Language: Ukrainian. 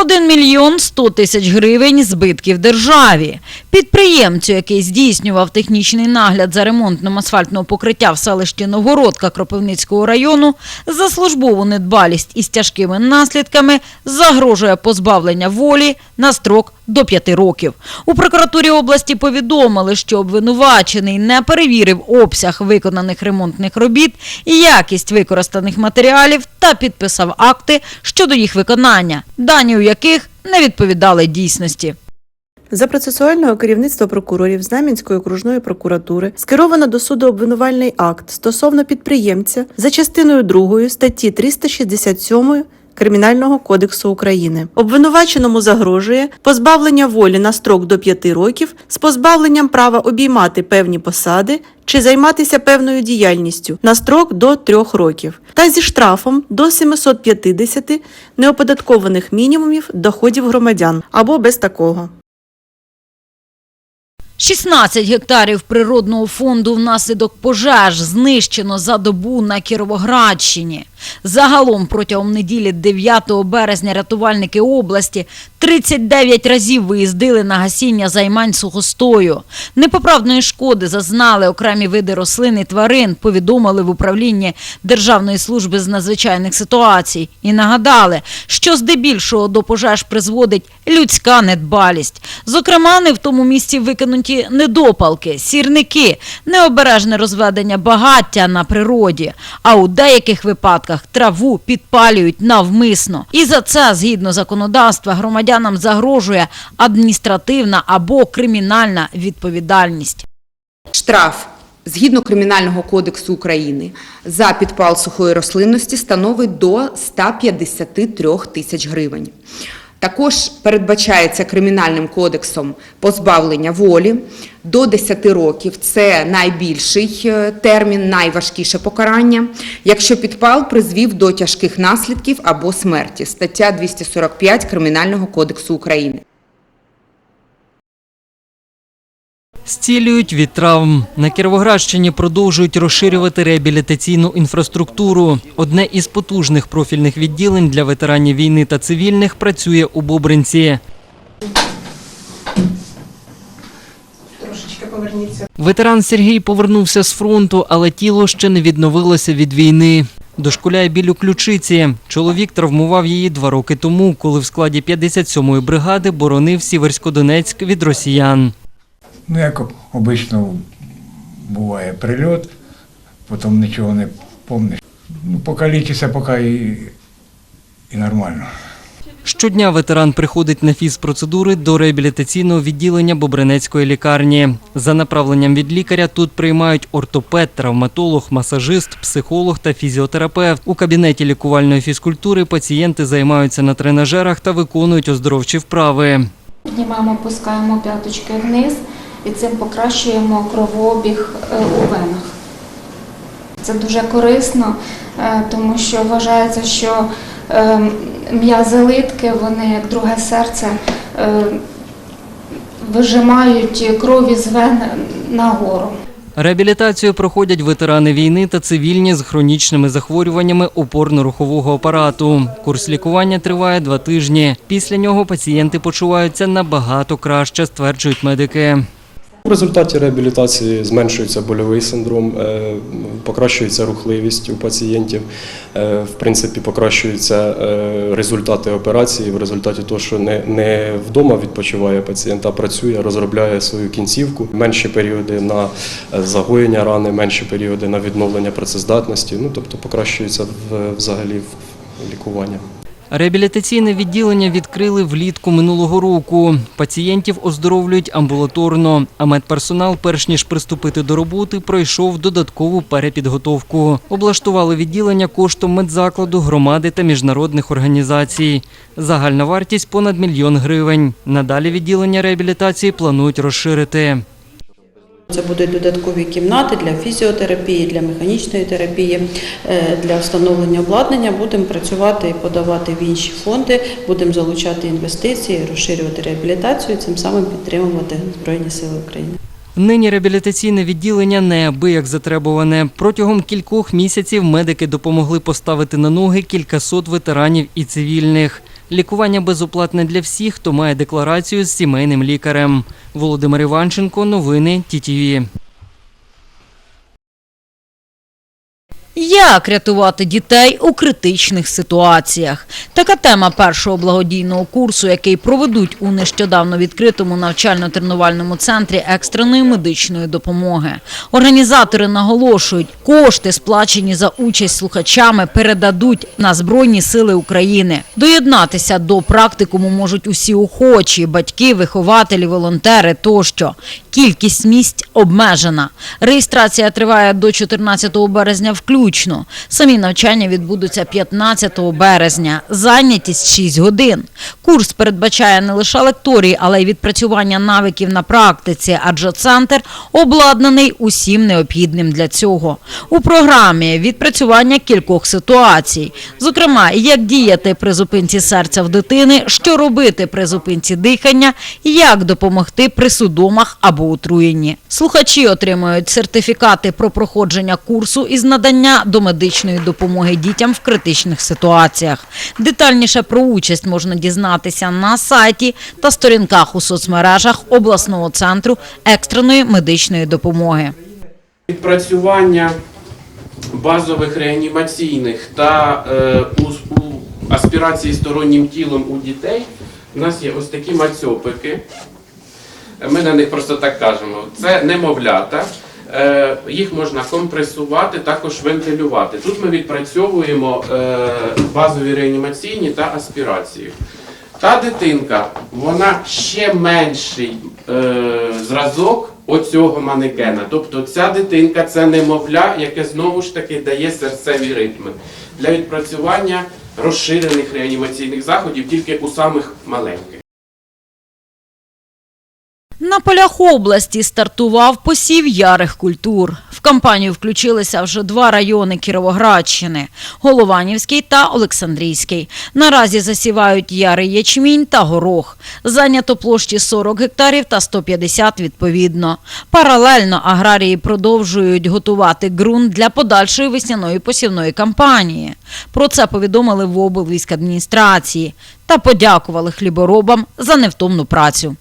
1 мільйон 100 тисяч гривень збитків державі. Підприємцю, який здійснював технічний нагляд за ремонтом асфальтного покриття в селищі Новгородка Кропивницького району, за службову недбалість із тяжкими наслідками загрожує позбавлення волі на строк до 5 років. У прокуратурі області повідомили, що обвинувачений не перевірив обсяг виконаних ремонтних робіт і якість використаних матеріалів та підписав акти щодо їх виконання, дані у яких не відповідали дійсності. За процесуального керівництва прокурорів Знам'янської окружної прокуратури скеровано до суду обвинувальний акт стосовно підприємця за частиною 2 статті 367 Кримінального кодексу України. Обвинуваченому загрожує позбавлення волі на строк до 5 років з позбавленням права обіймати певні посади чи займатися певною діяльністю на строк до 3 років та зі штрафом до 750 неоподаткованих мінімумів доходів громадян або без такого. 16 гектарів природного фонду внаслідок пожеж знищено за добу на Кіровоградщині. Загалом протягом неділі 9 березня рятувальники області 39 разів виїздили на гасіння займань сухостою. Непоправної шкоди зазнали окремі види рослин і тварин, повідомили в управлінні Державної служби з надзвичайних ситуацій і нагадали, що здебільшого до пожеж призводить людська недбалість. Зокрема, не в тому місці викинуті недопалки, сірники, необережне розведення багаття на природі, а у деяких випадках траву підпалюють навмисно. І за це, згідно законодавства, громадянам загрожує адміністративна або кримінальна відповідальність. Штраф згідно Кримінального кодексу України за підпал сухої рослинності становить до 153 тисяч гривень. Також передбачається Кримінальним кодексом позбавлення волі до 10 років. Це найбільший е, термін, найважкіше покарання, якщо підпал призвів до тяжких наслідків або смерті. Стаття 245 Кримінального кодексу України. Зцілюють від травм. На Кіровоградщині продовжують розширювати реабілітаційну інфраструктуру. Одне із потужних профільних відділень для ветеранів війни та цивільних працює у Бобринці. Ветеран Сергій повернувся з фронту, але тіло ще не відновилося від війни. Дошкуляє біль у ключиці. Чоловік травмував її два роки тому, коли в складі 57-ї бригади боронив Сіверсько-Донецьк від росіян. Ну, як обично буває прильот, потім нічого не пам'ятаєш. Ну, поки лічишся, поки і, і нормально. Щодня ветеран приходить на фізпроцедури до реабілітаційного відділення Бобринецької лікарні. За направленням від лікаря тут приймають ортопед, травматолог, масажист, психолог та фізіотерапевт. У кабінеті лікувальної фізкультури пацієнти займаються на тренажерах та виконують оздоровчі вправи. Піднімаємо, опускаємо п'яточки вниз і цим покращуємо кровообіг е, у венах. Це дуже корисно, е, тому що вважається, що е, м'язи литки, вони як друге серце, вижимають кров із вен нагору. Реабілітацію проходять ветерани війни та цивільні з хронічними захворюваннями опорно-рухового апарату. Курс лікування триває два тижні. Після нього пацієнти почуваються набагато краще, стверджують медики. У результаті реабілітації зменшується больовий синдром, е, покращується рухливість у пацієнтів, е, в принципі, покращуються е, результати операції в результаті того, що не, не вдома відпочиває пацієнт, а працює, розробляє свою кінцівку. Менші періоди на загоєння рани, менші періоди на відновлення працездатності. Ну тобто покращується в- взагалі в- лікування. Реабілітаційне відділення відкрили влітку минулого року. Пацієнтів оздоровлюють амбулаторно, а медперсонал, перш ніж приступити до роботи, пройшов додаткову перепідготовку. Облаштували відділення коштом медзакладу, громади та міжнародних організацій. Загальна вартість понад мільйон гривень. Надалі відділення реабілітації планують розширити. Це будуть додаткові кімнати для фізіотерапії, для механічної терапії, е, для встановлення обладнання. Будемо працювати і подавати в інші фонди, будемо залучати інвестиції, розширювати реабілітацію, цим самим підтримувати Збройні Сили України. Нині реабілітаційне відділення неабияк затребуване. Протягом кількох місяців медики допомогли поставити на ноги кількасот ветеранів і цивільних. Лікування безоплатне для всіх, хто має декларацію з сімейним лікарем. Володимир Іванченко, новини ТІТІВІ. Як рятувати дітей у критичних ситуаціях? Така тема першого благодійного курсу, який проведуть у нещодавно відкритому навчально-тренувальному центрі екстреної медичної допомоги. Організатори наголошують, кошти, сплачені за участь слухачами, передадуть на Збройні Сили України. Доєднатися до практикуму можуть усі охочі – батьки, вихователі, волонтери тощо. Кількість місць обмежена. Реєстрація триває до 14 березня включно. Самі навчання відбудуться 15 березня. Зайнятість 6 годин. Курс передбачає не лише лекторії, але й відпрацювання навиків на практиці, адже центр обладнаний усім необхідним для цього. У програмі відпрацювання кількох ситуацій. Зокрема, як діяти при зупинці серця в дитини, що робити при зупинці дихання, як допомогти при судомах або отруєнні. Слухачі отримують сертифікати про проходження курсу із надання домедичної допомоги дітям в критичних ситуаціях. Детальніше про участь можна дізнатися на сайті та сторінках у соцмережах обласного центру екстреної медичної допомоги. Відпрацювання базових реанімаційних та е, у, у аспірації стороннім тілом у дітей у нас є ось такі мацьопики. Ми на них просто так кажемо. Це немовлята. Е, їх можна компресувати, також вентилювати. Тут ми відпрацьовуємо е, базові реанімаційні та аспірацію. Та дитинка, вона ще менший е, зразок оцього манекена. Тобто ця дитинка це немовля, яке знову ж таки дає серцеві ритми для відпрацювання розширених реанімаційних заходів тільки у самих маленьких. На полях області стартував посів ярих культур. В кампанію включилися вже два райони Кіровоградщини – Голованівський та Олександрійський. Наразі засівають ярий ячмінь та горох. Зайнято площі 40 гектарів та 150 відповідно. Паралельно аграрії продовжують готувати ґрунт для подальшої весняної посівної кампанії. Про це повідомили в облвійській адміністрації та подякували хліборобам за невтомну працю.